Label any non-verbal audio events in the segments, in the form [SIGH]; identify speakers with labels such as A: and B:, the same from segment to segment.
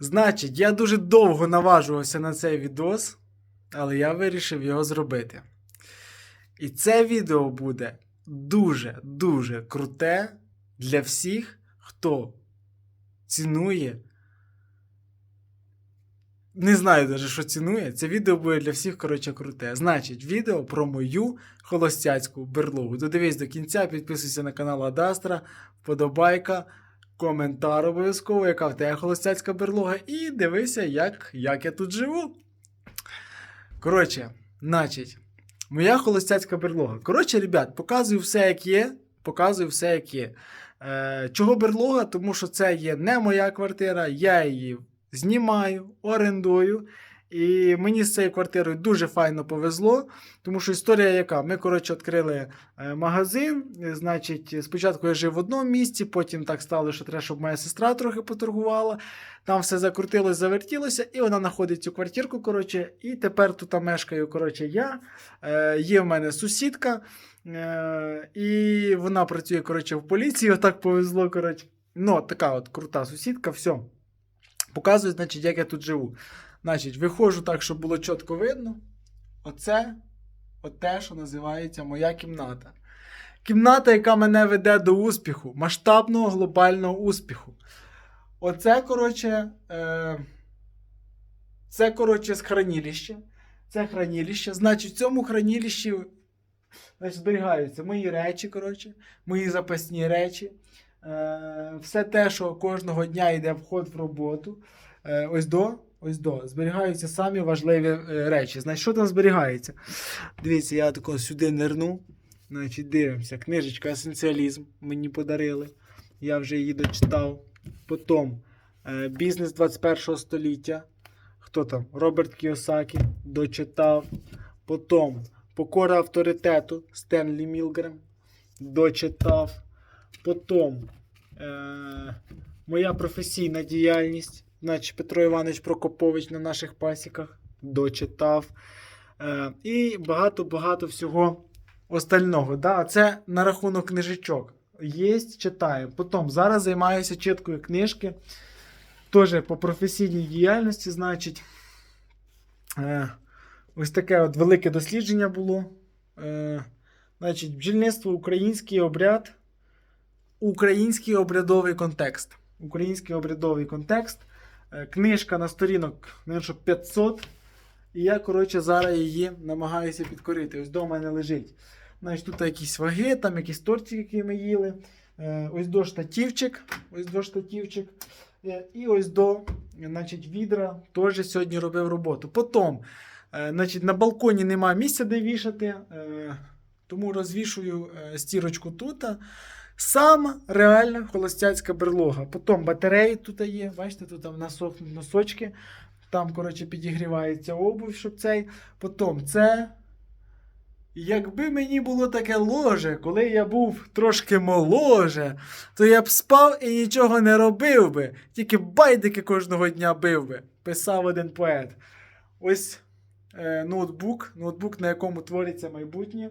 A: Значить, я дуже довго наважувався на цей відос, але я вирішив його зробити. І це відео буде дуже-дуже круте для всіх, хто цінує. Не знаю навіть, що цінує. Це відео буде для всіх, коротше, круте. Значить, відео про мою холостяцьку берлогу. Додивись до кінця, підписуйся на канал Адастра, вподобайка, коментар обов'язково, яка в тебе холостяцька берлога, і дивися, як, як я тут живу. Коротше, значить, моя холостяцька берлога. Коротше, ребят, показую все, як є. Показую все, як є. Е, чого берлога? Тому що це є не моя квартира, я її знімаю, орендую. І мені з цією квартирою дуже файно повезло, тому що історія яка? Ми, коротше, відкрили е, магазин. е, Значить, спочатку я жив в одному місці, потім так стало, що треба, щоб моя сестра трохи поторгувала. Там все закрутилось, завертілося, і вона знаходить цю квартирку. Коротше, і тепер тут мешкаю коротше, я. Е, є в мене сусідка, е, і вона працює коротше, в поліції. Отак повезло. Коротше. Ну, така от крута сусідка, все. Показую, значить, як я тут живу. Значить, виходжу так, щоб було чітко видно. Оце те, що називається моя кімната. Кімната, яка мене веде до успіху, масштабного глобального успіху. Оце, коротше, е, це, коротше, з. Це хранилище. Значить, в цьому хранилищі значить, зберігаються мої речі, коротше, мої запасні речі. Е, все те, що кожного дня йде вход в роботу. Е, ось до, ось до. Зберігаються самі важливі е, речі. Значить, що там зберігається? Дивіться, я тако сюди нирну. Значить, дивимося. Книжечка Есенціалізм мені подарили. Я вже її дочитав. Потім е, Бізнес 21 століття. Хто там? Роберт Кіосакі дочитав. Потім Покора авторитету Стенлі Мілгрем дочитав. Потім е, моя професійна діяльність, значить Петро Іванович Прокопович на наших пасіках дочитав. Е, і багато-багато всього остального. Да? Це на рахунок книжечок. Є, читаю. Потім зараз займаюся читкою книжки. Теж по професійній діяльності, значить, е, ось таке от велике дослідження було. Е, значить, бджільництво, український обряд, український обрядовий контекст. Український обрядовий контекст. Е, книжка на сторінок, що 500. І я, коротше, зараз її намагаюся підкорити. Ось до мене лежить. Значить, тут якісь ваги, там якісь тортики, які ми їли. Е, ось до штатівчик. Ось до штатівчик. Е, І ось до значить, відра теж сьогодні робив роботу. Потім, значить, на балконі немає місця, де вішати, тому розвішую стірочку тут. Сама реальна холостяцька берлога. Потім батареї тут є. Бачите, тут там насохнуть носочки. Там, коротше, підігрівається обув, щоб цей. Потім це. Якби мені було таке ложе, коли я був трошки моложе, то я б спав і нічого не робив би, тільки байдики кожного дня бив би, писав один поет. Ось е, ноутбук, ноутбук, на якому твориться майбутнє.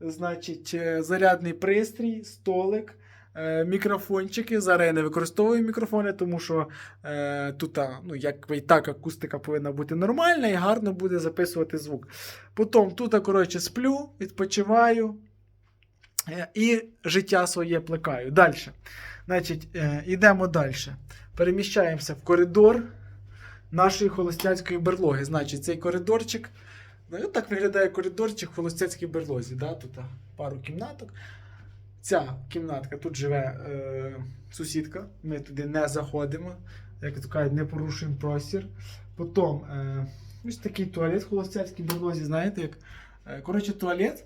A: Значить, е, зарядний пристрій, столик, е, мікрофончики. Зараз я не використовую мікрофони, тому що е, тут ну, якби і так акустика повинна бути нормальна і гарно буде записувати звук. Потім тут, коротше, сплю, відпочиваю е, і життя своє плекаю. Далі. Значить, е, йдемо далі. Переміщаємося в коридор нашої холостяцької берлоги. Значить, цей коридорчик. Ну, так виглядає коридорчик в холостяцькій берлозі. Да? Тут пару кімнаток. Ця кімнатка тут живе е, сусідка. Ми туди не заходимо. Як то кажуть, не порушуємо простір. Потім е, ось такий туалет в холостяцькій берлозі, знаєте, як. Е, коротше, туалет,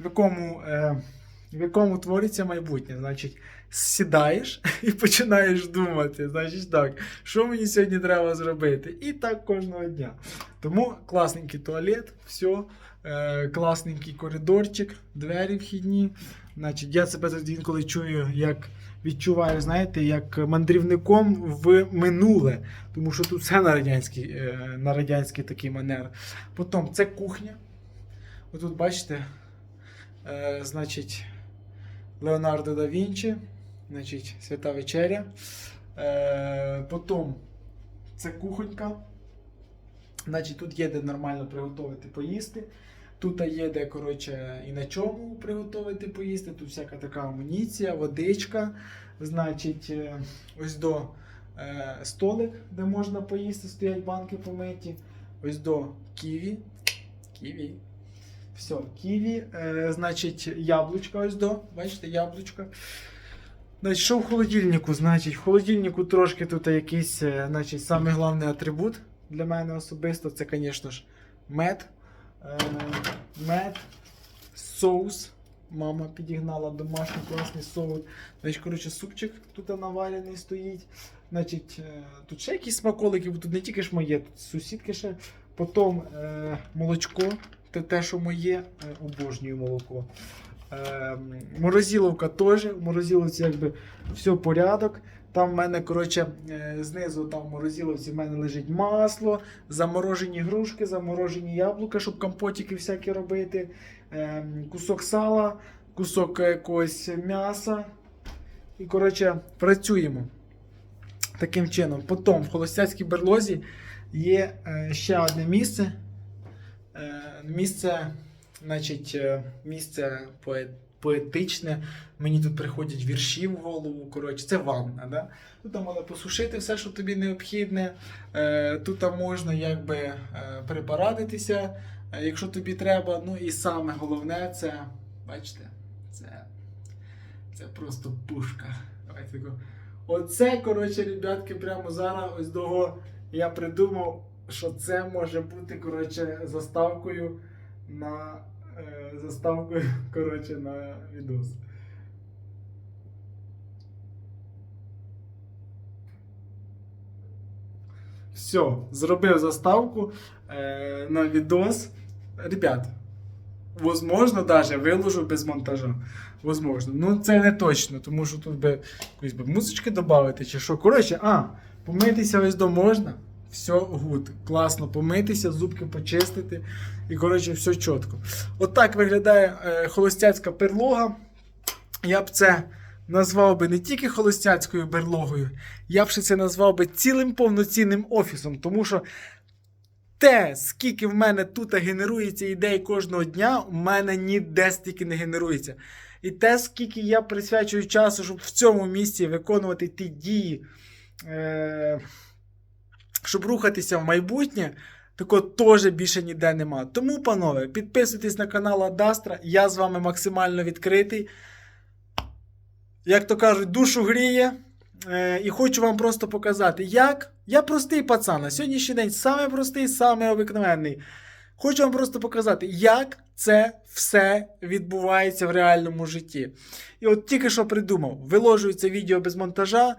A: в якому, е, в якому твориться майбутнє. Значить, сідаєш [LAUGHS] і починаєш думати. Значить, так, що мені сьогодні треба зробити? І так кожного дня. Тому класненький туалет, все, е, класненький коридорчик, двері вхідні. Значить, я себе тут інколи чую, як відчуваю, знаєте, як мандрівником в минуле. Тому що тут все на радянський, е, на радянський такий манер. Потім це кухня. Отут бачите, е, значить, Леонардо да Вінчі, значить, Свята Вечеря. Е, потім це кухонька. Значить, тут є де нормально приготувати поїсти. Тут є де, коротше, і на чому приготувати поїсти. Тут всяка така амуніція, водичка. Значить, е, ось до е, столик, де можна поїсти, стоять банки помиті. Ось до ківі. Ківі. Все, ківі. Е, значить, яблучка ось до. Бачите, яблучка. Значить, що в холодильнику? Значить, в холодильнику трошки тут якийсь, е, значить, самий головний атрибут для мене особисто, це, звісно ж, мед. Е, мед, соус. Мама підігнала домашній класний соус. Значить, коротше, супчик тут наварений стоїть. Значить, е, тут ще якісь смаколики, тут не тільки ж моє, тут сусідки ще. Потім е, молочко, те, те, що моє, е, обожнюю молоко. Е, морозиловка теж. В морозиловці якби все порядок. Там в мене, коротше, е, знизу там в морозиловці в мене лежить масло, заморожені грушки, заморожені яблука, щоб компотики всякі робити, е, кусок сала, кусок якогось м'яса. І, коротше, працюємо таким чином. Потім в холостяцькій берлозі є е, ще одне місце. Е, місце, значить, е, місце поет, поетичне. Мені тут приходять вірші в голову. Коротше, це ванна. Да? Тут можна посушити все, що тобі необхідне. Е, тут можна якби припорадитися, е, якщо тобі треба. Ну і саме головне це, бачите, це, це просто пушка. Давайте. Оце, коротше, ребятки, прямо зараз ось того я придумав, що це може бути, коротше, заставкою на е, заставкою, [LAUGHS] коротше, на відос. Все, зробив заставку е, на відос. Ребят, возможно, даже виложу без монтажа. Возможно. Ну, це не точно, тому що тут би якоїсь би музички додати чи що. Коротше, а, помитися ось до можна. Все гуд. Класно помитися, зубки почистити. І, коротше, все чітко. От виглядає е, холостяцька перлога. Я б це назвав би не тільки холостяцькою берлогою, я б ще це назвав би цілим повноцінним офісом, тому що те, скільки в мене тут генерується ідей кожного дня, у мене ніде стільки не генерується. І те, скільки я присвячую часу, щоб в цьому місці виконувати ті дії, е- щоб рухатися в майбутнє, такого теж більше ніде нема. Тому, панове, підписуйтесь на канал Адастра, я з вами максимально відкритий. Як то кажуть, душу гріє. Е, і хочу вам просто показати, як. Я простий пацан. На сьогоднішній день саме простий, саме обикновенний. Хочу вам просто показати, як це все відбувається в реальному житті. І от тільки що придумав, виложується відео без монтажа.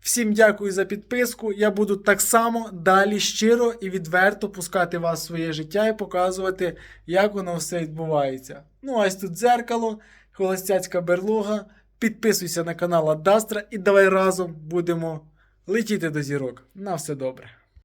A: Всім дякую за підписку. Я буду так само далі щиро і відверто пускати вас в своє життя і показувати, як воно все відбувається. Ну, ось тут дзеркало, холостяцька берлога. Підписуйся на канал Адастра і давай разом будемо летіти до зірок. На все добре.